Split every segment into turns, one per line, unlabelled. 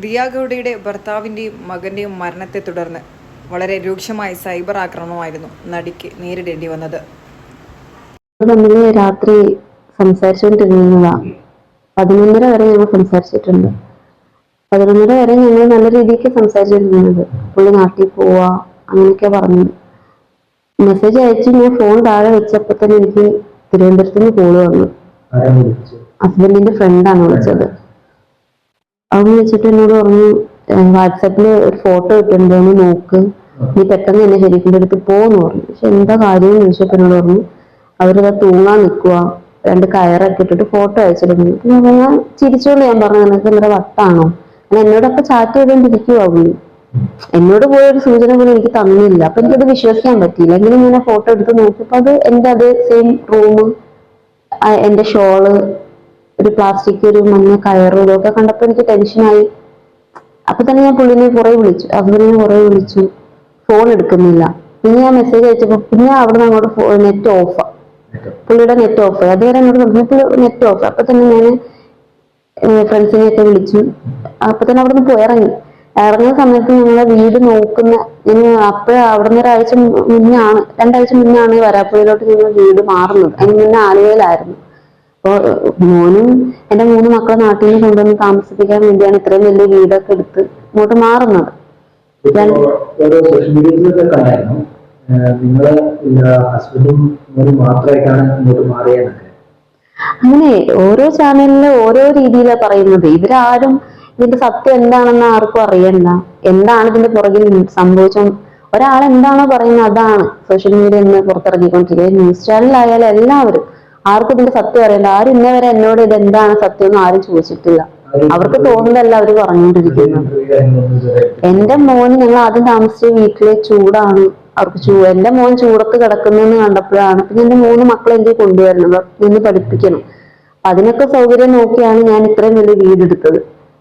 ദിയാഗൌഡയുടെ ഭർത്താവിന്റെയും മകന്റെയും മരണത്തെ തുടർന്ന് വളരെ രൂക്ഷമായ സൈബർ ആക്രമണമായിരുന്നു നടിക്ക് നേരിടേണ്ടി വന്നത്.
നമ്മൾ രാത്രി സംസാരിച്ചുകൊണ്ടിരുന്നതാ. പതിനൊന്നര വരെ ഞങ്ങൾ സംസാരിച്ചിട്ടുണ്ട്. പതിനൊന്നര വരെ ഞങ്ങൾ നല്ല രീതിക്ക് സംസാരിച്ചിരുന്നത്. പുള്ളി നാട്ടിൽ പോവാ അങ്ങനെയൊക്കെ പറഞ്ഞു. മെസ്സേജ് അയച്ച് ഞാൻ ഫോൺ താഴെ വെച്ചപ്പോ തന്നെ എനിക്ക് തിരുവനന്തപുരത്ത് നിന്ന് കോൾ വന്നു. ഹസ്ബൻഡിന്റെ ഫ്രണ്ടാണ് വിളിച്ചത്. അവൻ വെച്ചിട്ട് എന്നോട് പറഞ്ഞു വാട്സാപ്പിൽ ഒരു ഫോട്ടോ ഇട്ടിട്ടുണ്ട് ഒന്ന് നോക്ക്. നീ പെട്ടെന്ന് തന്നെ ശരിക്കും അടുത്ത് പോന്ന് പറഞ്ഞു. പക്ഷെ എന്താ കാര്യം എന്ന് ചോദിച്ചപ്പോ എന്നോട് പറഞ്ഞു അവരിതാ തൂങ്ങാൻ നിൽക്കുക രണ്ട് കയറൊക്കെ ഇട്ടിട്ട് ഫോട്ടോ അപ്പൊ ഞാൻ ചിരിച്ചോളൂ ഞാൻ പറഞ്ഞു നിനക്ക് എന്താ വട്ടാണോ? എന്നോടൊക്കെ ചാറ്റ് ചെയ്തോണ്ടിരിക്കുവാ പുള്ളി. എന്നോട് പോയ ഒരു സൂചന പോലും എനിക്ക് തന്നില്ല. അപ്പൊ എനിക്കത് വിശ്വസിക്കാൻ പറ്റിയില്ല. എങ്കിലും ഞാൻ ഫോട്ടോ എടുത്ത് നോക്കിയപ്പോ അത് എന്റെ അതേ സെയിം റൂം എന്റെ ഷോൾ ഒരു പ്ലാസ്റ്റിക് ഒരു മഞ്ഞ കയറും ഇതൊക്കെ കണ്ടപ്പോൾ എനിക്ക് ടെൻഷനായി അപ്പൊ തന്നെ ഞാൻ പുള്ളിനെ കുറെ വിളിച്ചു അവരിനെ കുറെ വിളിച്ചു. ഫോൺ എടുക്കുന്നില്ല. പിന്നെ ഞാൻ മെസ്സേജ് അയച്ചപ്പോ പിന്നെ അവിടെ നിന്ന് അങ്ങോട്ട് നെറ്റ് ഓഫ് പുള്ളിയുടെ നെറ്റ് ഓഫ് അതുവരെ എന്നോട് പറഞ്ഞപ്പോൾ നെറ്റ് ഓഫ് അപ്പൊ തന്നെ ഞാൻ ഫ്രണ്ട്സിനെ ഒക്കെ വിളിച്ചു. അപ്പൊ തന്നെ അവിടെ നിന്ന് പോയി ഇറങ്ങി. ഇറങ്ങുന്ന സമയത്ത് ഞങ്ങളെ വീട് നോക്കുന്ന അപ്പോഴ അവിടെ നിന്ന് ഒരാഴ്ച മുന്നേ ആണ് രണ്ടാഴ്ച മുന്നേ ആണ് വരാപ്പുഴയിലോട്ട് ഞങ്ങൾ വീട് മാറുന്നത്. അതിന് മുന്നേ ആലുവയിലായിരുന്നു. അപ്പൊ മോനും എന്റെ മൂന്ന് മക്കളെ നാട്ടിൽ നിന്ന് കൊണ്ടുവന്ന് താമസിപ്പിക്കാൻ വേണ്ടിയാണ് ഇത്രയും വലിയ വീടൊക്കെ എടുത്ത് ഇങ്ങോട്ട് മാറുന്നത്. അങ്ങനെ ഓരോ ചാനലിലെ ഓരോ രീതിയിലാണ് പറയുന്നത്. ഇവരാരും ഇതിന്റെ സത്യം എന്താണെന്ന് ആർക്കും അറിയണ്ട. എന്താണ് ഇതിന്റെ പുറകിൽ സംഭവിച്ച ഒരാൾ എന്താണോ പറയുന്നത് അതാണ് സോഷ്യൽ മീഡിയ ഇന്ന് പുറത്തിറങ്ങിക്കൊണ്ടിരിക്കുന്നത്. ന്യൂസ് ചാനലായാലും എല്ലാവരും ആർക്കും ഇതിന്റെ സത്യം അറിയില്ല. ആരും ഇന്നേ വരെ എന്നോട് ഇത് എന്താണ് സത്യം എന്ന് ആരും ചോദിച്ചിട്ടില്ല. അവർക്ക് തോന്നുന്നതല്ല
അവർ ഇതുവരെ
എന്റെ മോന് ഞങ്ങൾ ആദ്യം താമസിച്ച വീട്ടിലെ ചൂടാണ്. അവർക്ക് ചൂ എന്റെ മോൻ ചൂടത്ത് കിടക്കുന്നെന്ന് കണ്ടപ്പോഴാണ്. പിന്നെ എന്റെ മൂന്ന് മക്കളെ എനിക്ക് കൊണ്ടുവരണം. നിന്ന് പഠിപ്പിക്കണം. അതിനൊക്കെ സൗകര്യം നോക്കിയാണ് ഞാൻ ഇത്രയും വലിയ വീട് എടുത്തത്.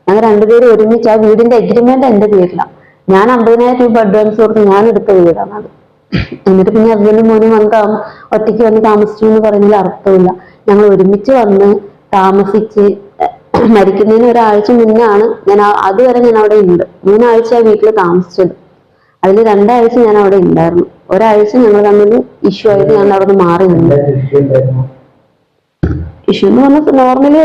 ഞങ്ങൾ രണ്ടുപേരും ഒരുമിച്ച് ആ വീടിന്റെ എഗ്രിമെന്റ് എന്റെ പേരിലാണ് ഞാൻ അമ്പതിനായിരം രൂപ അഡ്വാൻസ് കൊടുത്ത് ഞാൻ എടുത്ത വീടാണ് അത്. എന്നിട്ട് പിന്നെ ഹസ്ബൻഡും മോനും വന്ന് താമ- ഒറ്റയ്ക്ക് വന്ന് താമസിച്ചു എന്ന് പറഞ്ഞതിൽ അർത്ഥമില്ല. ഞങ്ങൾ ഒരുമിച്ച് വന്ന് താമസിച്ച് മരിക്കുന്നതിന് ഒരാഴ്ച മുന്നേ ആണ് ഞാൻ അതുവരെ ഞാൻ അവിടെ ഉണ്ട്. മൂന്നാഴ്ച വീട്ടിൽ താമസിച്ചത്. അതിൽ രണ്ടാഴ്ച ഞാൻ അവിടെ ഉണ്ടായിരുന്നു. ഒരാഴ്ച ഞങ്ങൾ തമ്മിൽ ഇഷ്യൂ ആയിട്ട് ഞാൻ അവിടെ നിന്ന് മാറി നിന്നു. ഇഷ്യൂ എന്ന് പറഞ്ഞാൽ നോർമലി